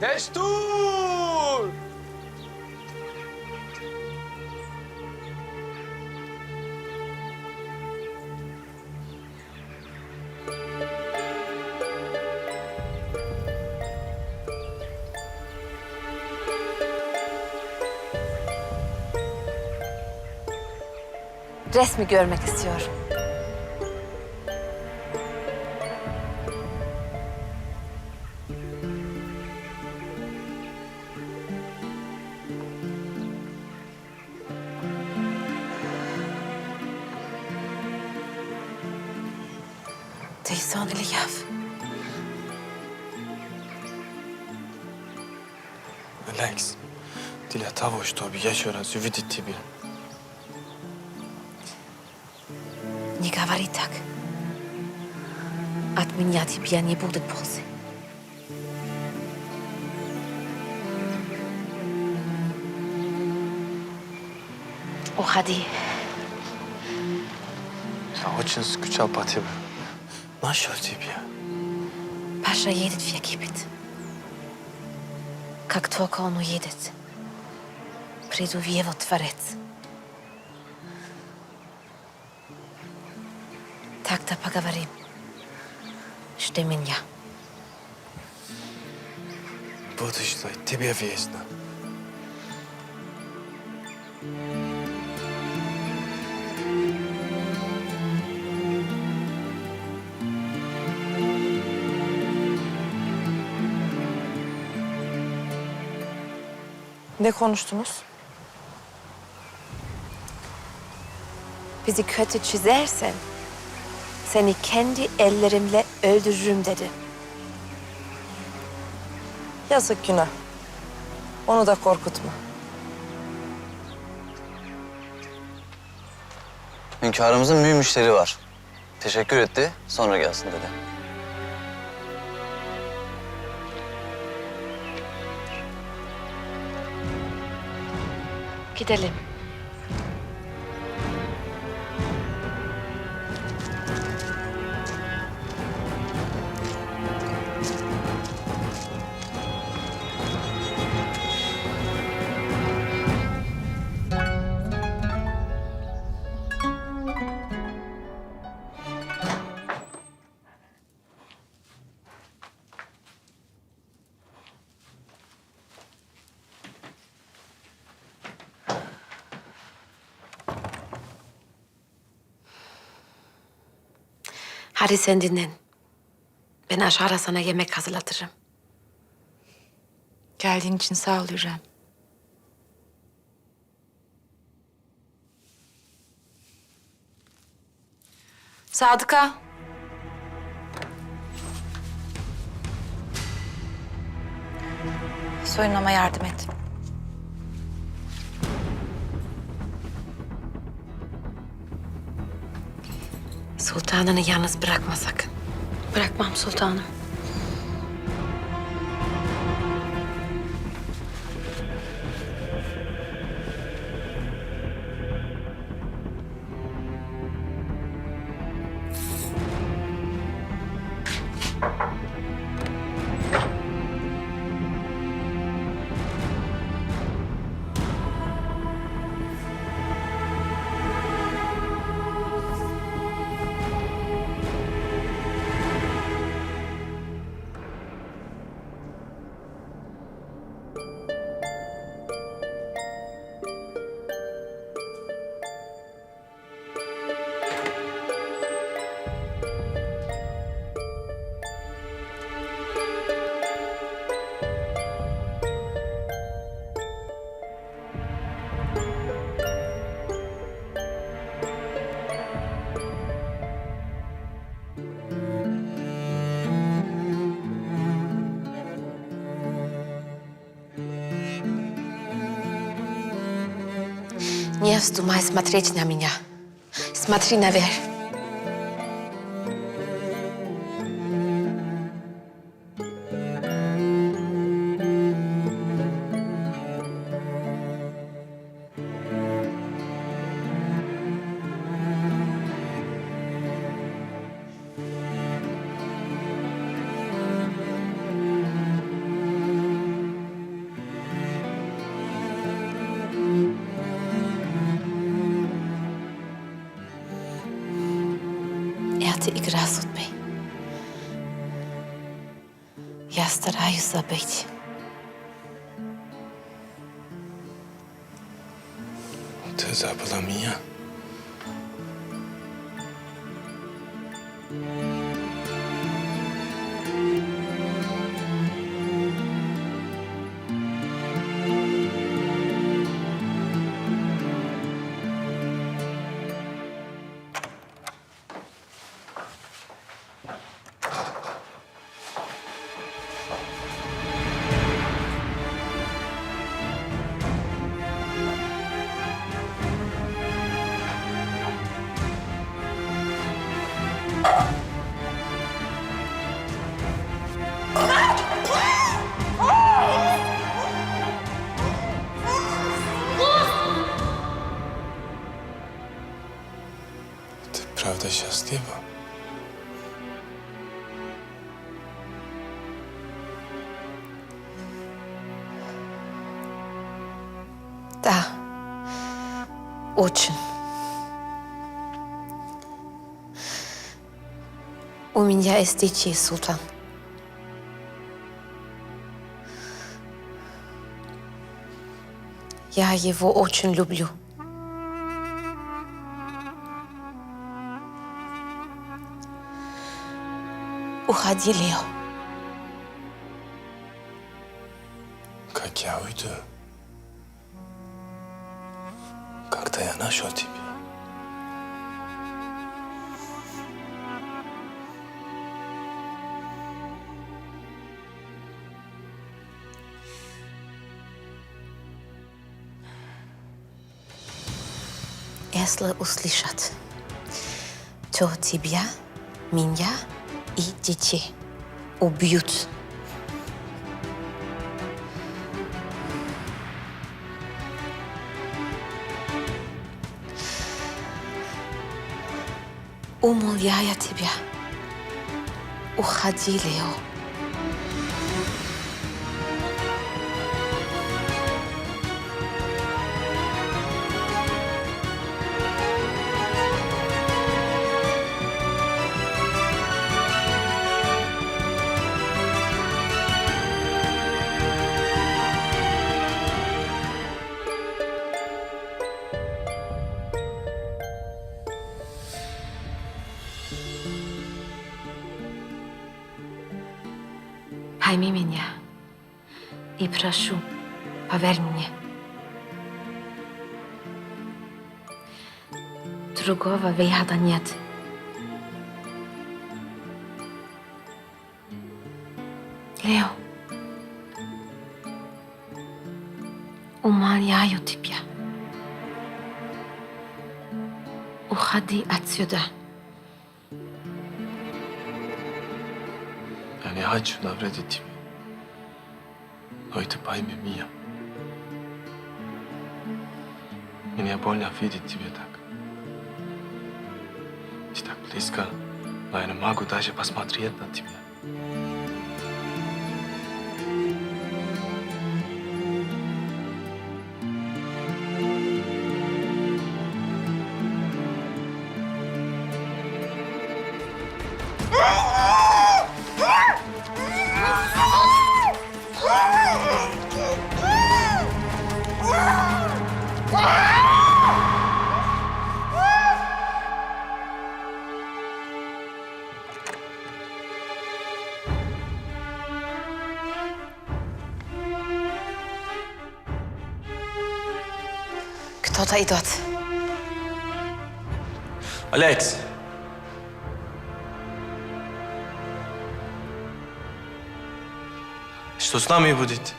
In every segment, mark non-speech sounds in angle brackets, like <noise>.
Destur! Resmi görmek istiyorum. Teyzan Eliyav. Alex, для того, чтобы еще раз увидеть тебя. Не говори так. От меня тебе не будет пользы. Уходи. Я очень скучал по тебе. Нашел тебя. Паша едет в Египет. Как только он уедет, приду в его дворец. Тогда поговорим. Жди меня. Будущее тебе вечно. Ne konuştunuz? Bizi kötü çizersen seni kendi ellerimle öldürürüm dedi. Yazık günah. Onu da korkutma. Hünkârımızın mühim müşteri var. Teşekkür etti, sonra gelsin dedi. Gidelim. Hadi sen dinlen. Ben aşağıda sana yemek hazırlatırım. Geldiğin için sağ ol Hürrem. Sadıka. Soyunmama yardım et. Sultanını yalnız bırakma sakın. Bırakmam sultanım. Не вздумай смотреть на меня. Смотри наверх. إجراء صدمي يا استرعي بيتي Teyze ablam iyi ya. Очень. У меня есть дети, Султан. Я его очень люблю. Уходи, Лео. Как я уйду? Нашел тебя? Если услышат, то тебя, меня и детей убьют. أم الياية بها أخدي ليو Пойми меня и прошу, поверь мне. Другого выхода нет. Лео, умоляю тебя. Уходи отсюда. Я не хочу навредить тебе. Но ты пойми меня. Мне больно видеть тебя так. Ты так близко, но я не могу даже посмотреть на тебя. Кто-то идет. Алекс! Что с нами будет?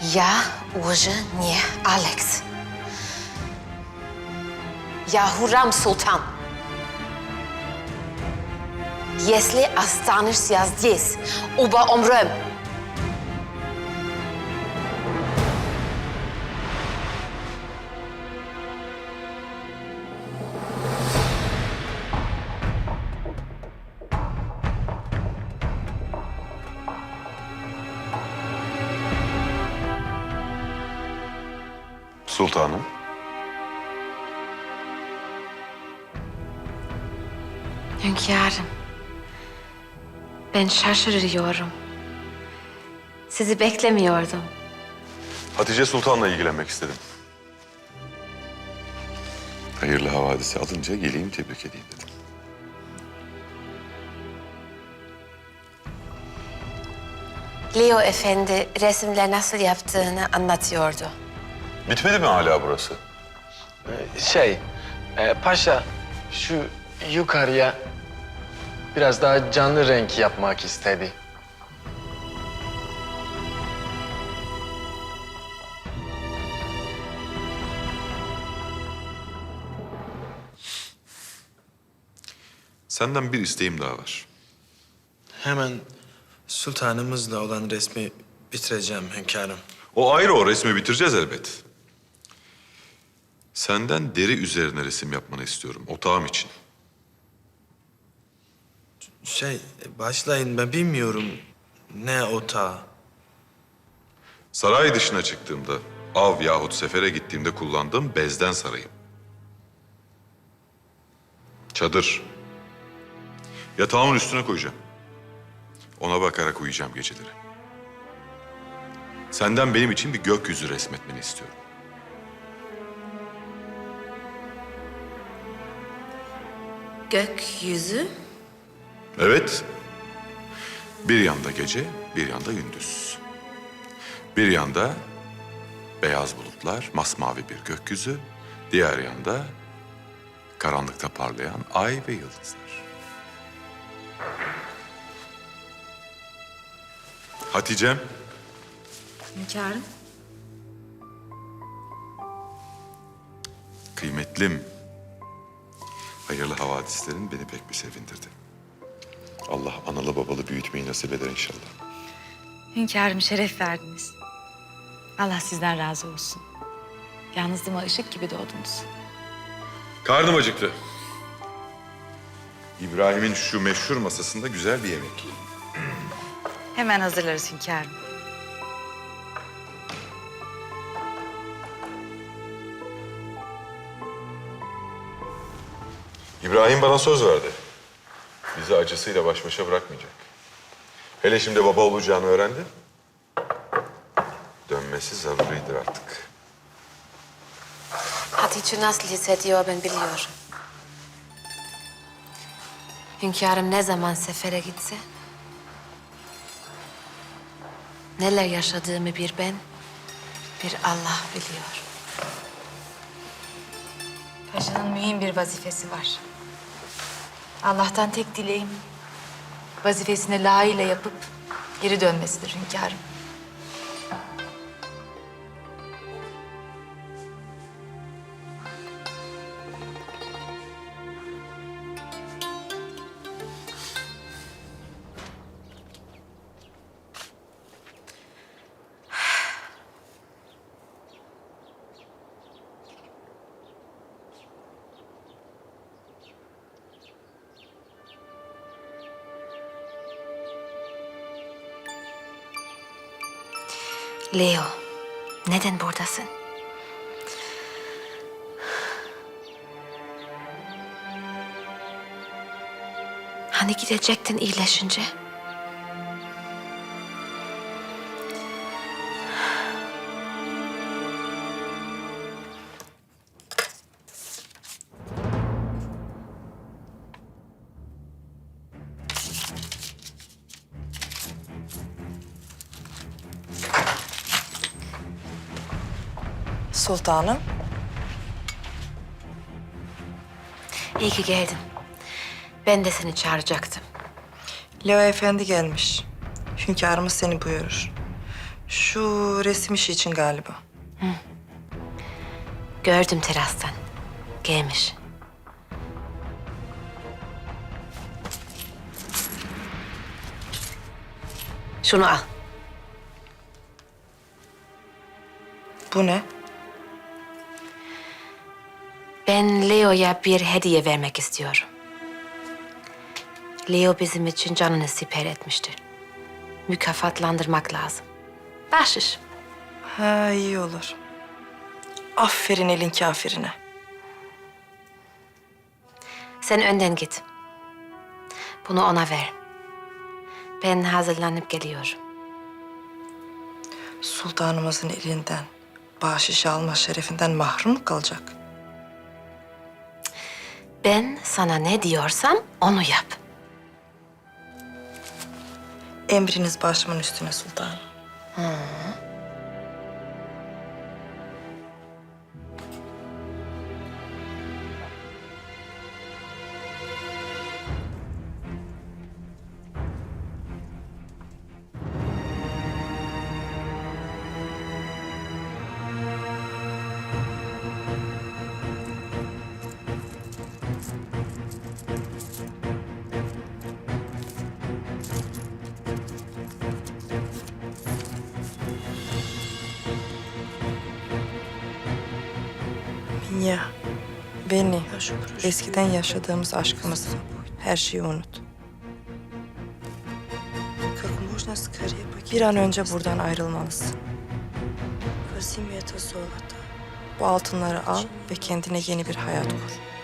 Я уже не Алекс. Я Хурам Султан. если останешься здесь, оба умрем. Sultanım. Hünkârım. Ben şaşırıyorum. Sizi beklemiyordum. Hatice Sultan'la ilgilenmek istedim. Hayırlı havadisi alınca geleyim tebrik edeyim dedim. Leo Efendi resimler nasıl yaptığını anlatıyordu. Bitmedi mi hala burası? Şey, e, paşa şu yukarıya biraz daha canlı renk yapmak istedi. Senden bir isteğim daha var. Hemen sultanımızla olan resmi bitireceğim hünkârım. O ayrı o resmi bitireceğiz elbet. Senden deri üzerine resim yapmanı istiyorum otağım için. Şey, başlayın ben bilmiyorum ne otağı. Saray dışına çıktığımda, av yahut sefere gittiğimde kullandığım bezden sarayım. Çadır. Yatağımın üstüne koyacağım. Ona bakarak uyuyacağım geceleri. Senden benim için bir gökyüzü resmetmeni istiyorum. Gökyüzü Evet. Bir yanda gece, bir yanda gündüz. Bir yanda beyaz bulutlar, masmavi bir gökyüzü. Diğer yanda karanlıkta parlayan ay ve yıldızlar. Hatice'm, Hünkârım. kıymetlim. Hayırlı havadislerin beni pek bir sevindirdi. Allah analı babalı büyütmeyi nasip eder inşallah. Hünkârım şeref verdiniz. Allah sizden razı olsun. Yalnızlığıma ışık gibi doğdunuz. Karnım acıktı. İbrahim'in şu meşhur masasında güzel bir yemek. Hemen hazırlarız hünkârım. İbrahim bana söz verdi. Bizi acısıyla baş başa bırakmayacak. Hele şimdi baba olacağını öğrendi. Dönmesi zaruridir artık. Hatice nasıl hissediyor ben biliyorum. Hünkârım ne zaman sefere gitse... ...neler yaşadığımı bir ben, bir Allah biliyor. Paşanın mühim bir vazifesi var. Allah'tan tek dileğim vazifesini layığıyla yapıp geri dönmesidir hünkârım. Leo, neden buradasın? Hani gidecektin iyileşince? Sultanım. İyi ki geldin. Ben de seni çağıracaktım. Leo Efendi gelmiş. Hünkârımız seni buyurur. Şu resim işi için galiba. Gördüm terastan. Gelmiş. Şunu al. Bu ne? Ben Leo'ya bir hediye vermek istiyorum. Leo bizim için canını siper etmişti. Mükafatlandırmak lazım. Bahşiş. Ha iyi olur. Aferin elin kafirine. Sen önden git. Bunu ona ver. Ben hazırlanıp geliyorum. Sultanımızın elinden bahşiş alma şerefinden mahrum mu kalacak? Ben sana ne diyorsam onu yap. Emriniz başımın üstüne sultanım. Minya, beni, eskiden yaşadığımız aşkımızı, her şeyi unut. Bir an önce buradan ayrılmalısın. Bu altınları al ve kendine yeni bir hayat kur.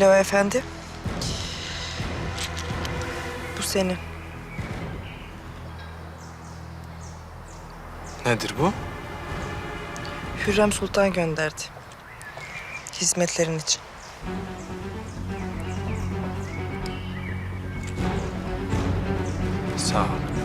Leo Efendi. Bu senin. Nedir bu? Hürrem Sultan gönderdi. Hizmetlerin için. Sağ ol.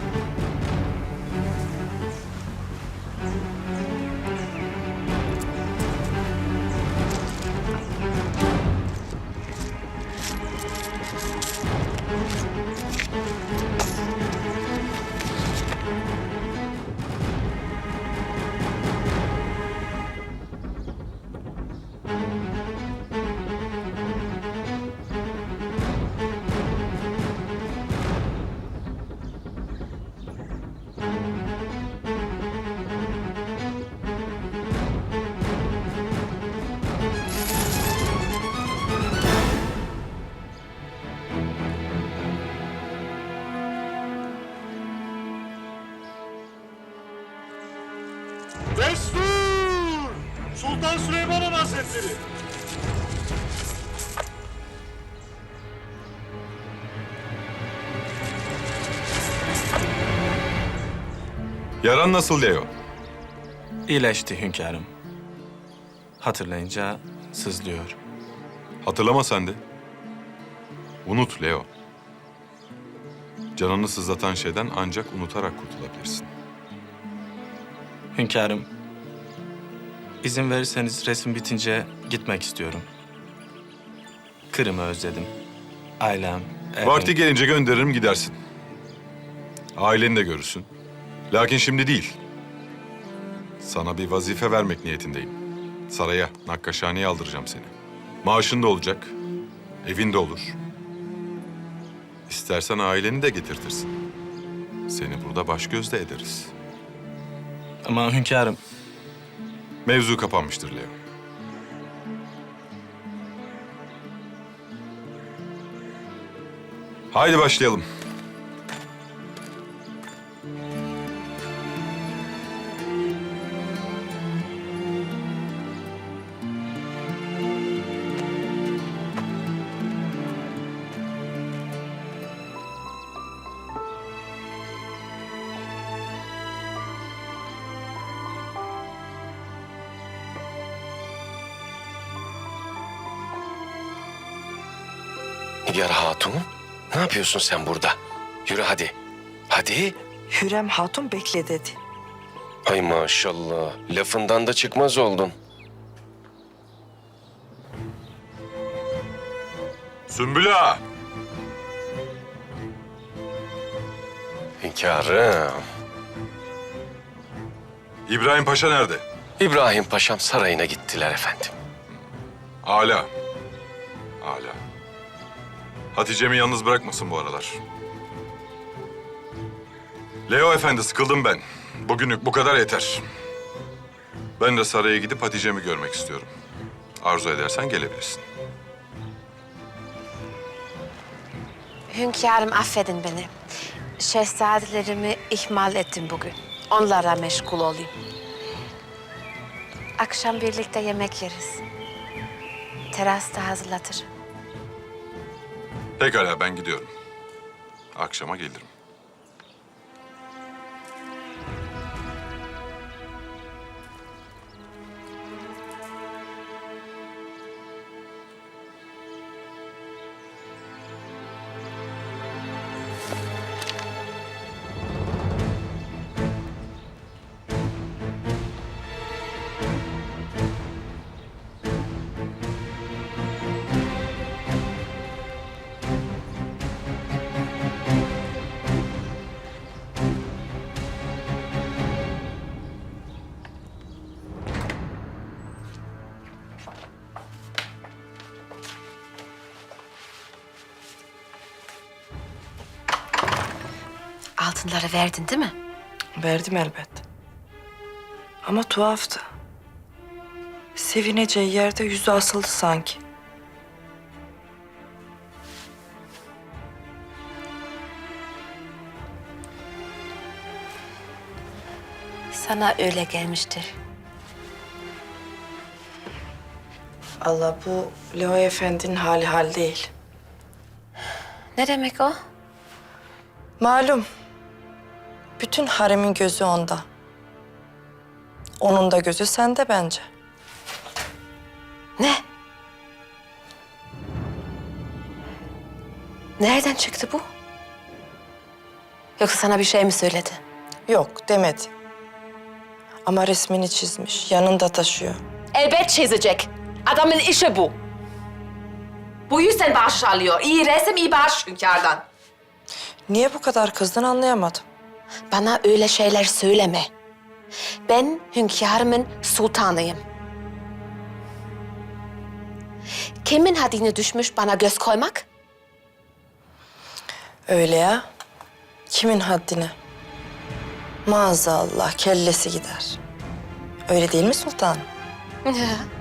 Yaran nasıl Leo? İyileşti hünkârım. Hatırlayınca sızlıyor. Hatırlama sen de. Unut Leo. Canını sızlatan şeyden ancak unutarak kurtulabilirsin. Hünkârım, izin verirseniz resim bitince gitmek istiyorum. Kırım'ı özledim. Ailem, evim. Vakti gelince gönderirim gidersin. Aileni de görürsün. Lakin şimdi değil. Sana bir vazife vermek niyetindeyim. Saraya, Nakkaşhane'ye aldıracağım seni. Maaşın da olacak. Evin de olur. İstersen aileni de getirtirsin. Seni burada baş gözde ederiz. Ama hünkârım, Mevzu kapanmıştır Leo. Haydi başlayalım. Nigar Hatun, ne yapıyorsun sen burada? Yürü hadi. Hadi. Hürrem Hatun bekle dedi. Ay maşallah, lafından da çıkmaz oldun. Sümbül Ağa! Hünkârım. İbrahim Paşa nerede? İbrahim Paşam sarayına gittiler efendim. Ala. Ala. Hatice'mi yalnız bırakmasın bu aralar. Leo efendi sıkıldım ben. Bugünlük bu kadar yeter. Ben de saraya gidip Hatice'mi görmek istiyorum. Arzu edersen gelebilirsin. Hünkârım affedin beni. Şehzadelerimi ihmal ettim bugün. Onlara meşgul olayım. Akşam birlikte yemek yeriz. Terasta hazırlatırım. Pekala ben gidiyorum. Akşama gelirim. Altınları verdin değil mi? Verdim elbet. Ama tuhaftı. Sevineceği yerde yüzü asıldı sanki. Sana öyle gelmiştir. Allah bu Leo Efendi'nin hali hal değil. Ne demek o? Malum. Bütün haremin gözü onda. Onun da gözü sende bence. Ne? Nereden çıktı bu? Yoksa sana bir şey mi söyledi? Yok demedi. Ama resmini çizmiş, yanında taşıyor. Elbet çizecek. Adamın işi bu. Bu yüzden bağış alıyor. İyi resim, iyi bağış hünkârdan. Niye bu kadar kızdın anlayamadım. Bana öyle şeyler söyleme. Ben hünkârımın sultanıyım. Kimin haddine düşmüş bana göz koymak? Öyle ya. Kimin haddine? Maazallah kellesi gider. Öyle değil mi sultanım? <laughs>